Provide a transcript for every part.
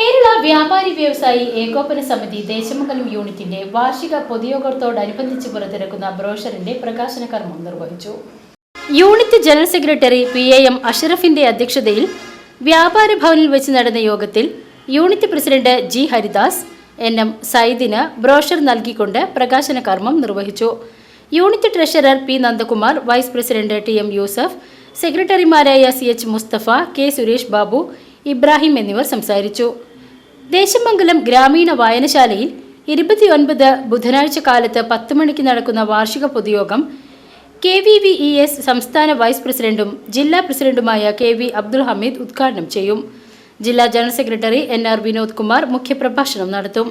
കേരള വ്യാപാരി വ്യവസായി ഏകോപന സമിതി ദേശമംഗലം യൂണിറ്റിന്റെ വാർഷിക പൊതുയോഗത്തോടനുബന്ധിച്ച് പുറത്തിറക്കുന്ന ബ്രോഷറിന്റെ പ്രകാശന കർമ്മം നിർവഹിച്ചു. Unit general secretary P A M അഷറഫിന്റെ അധ്യക്ഷതയിൽ വ്യാപാര ഭവനിൽ വെച്ച് നടന്ന യോഗത്തിൽ unit president G Haridas N M സൈദിന് brochure നൽകിക്കൊണ്ട് പ്രകാശന കർമ്മം നിർവഹിച്ചു. Unit treasurer P Nandakumar vice president T M Yusuf സെക്രട്ടറിമാരായ C H Musthafa K Suresh Babu Ibrahim എന്നിവർ സംസാരിച്ചു. ദേശമംഗലം ഗ്രാമീണ വായനശാലയിൽ ഇരുപത്തിയൊൻപത് ബുധനാഴ്ച കാലത്ത് പത്ത് മണിക്ക് നടക്കുന്ന വാർഷിക പൊതുയോഗം K V V E S സംസ്ഥാന വൈസ് പ്രസിഡന്റും ജില്ലാ പ്രസിഡന്റുമായ കെ വി അബ്ദുൾ ഹമീദ് ഉദ്ഘാടനം ചെയ്യും. ജില്ലാ general secretary N R Vinod Kumar മുഖ്യപ്രഭാഷണം നടത്തും.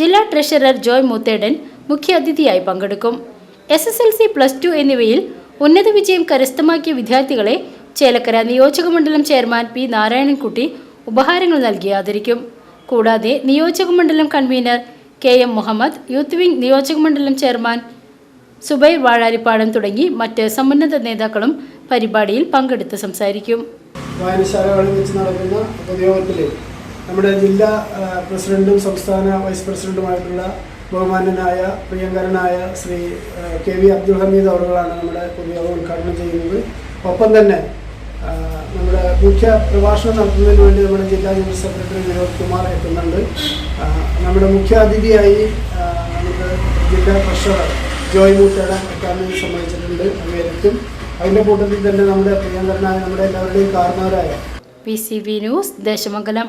ജില്ലാ ട്രഷറർ ജോയ് മുത്തേടൻ മുഖ്യാതിഥിയായി പങ്കെടുക്കും. S S L C plus two എന്നിവയിൽ ഉന്നത വിജയം കരസ്ഥമാക്കിയ വിദ്യാർത്ഥികളെ ചേലക്കര നിയോജകമണ്ഡലം ചെയർമാൻ പി നാരായണൻകുട്ടി ഉപഹാരങ്ങൾ നൽകി ആദരിക്കും. കൂടാതെ നിയോജകമണ്ഡലം convener K M Muhammad youth wing നിയോജകമണ്ഡലം ചെയർമാൻ സുബൈർ വാഴാരിപ്പാടം തുടങ്ങി മറ്റ് സമുന്നത നേതാക്കളും പരിപാടിയിൽ പങ്കെടുത്ത് സംസാരിക്കും. വായനശാലകളിൽ വെച്ച് നടക്കുന്ന പൊതുയോഗത്തിൽ നമ്മുടെ ജില്ലാ പ്രസിഡന്റും സംസ്ഥാന വൈസ് പ്രസിഡന്റുമായിട്ടുള്ള ബഹുമാനനായ പ്രിയങ്കരനായ ശ്രീ കെ വി അബ്ദുൾ ഹമീദ് അവറുകളാണ് നമ്മുടെ പൊതുയോഗം ഉദ്ഘാടനം ചെയ്യുന്നത്. ഒപ്പം തന്നെ നമ്മുടെ മുഖ്യ പ്രഭാഷണം നടത്തുന്നതിന് വേണ്ടി നമ്മുടെ ജില്ലാ ജനറൽ സെക്രട്ടറി വിനോദ് കുമാർ എത്തുന്നുണ്ട്. നമ്മുടെ മുഖ്യ അതിഥിയായി നമുക്ക് ജില്ലാ ട്രഷറർ ജോയ് മൂത്തേടൻ അക്കാദമി സമ്മതിച്ചിട്ടുണ്ട് അമേരിക്കും അതിന്റെ കൂട്ടത്തിൽ തന്നെ നമ്മുടെ പ്രിയങ്കരനായ നമ്മുടെ എല്ലാവരുടെയും കാരണവരായ P C V news Desamangalam.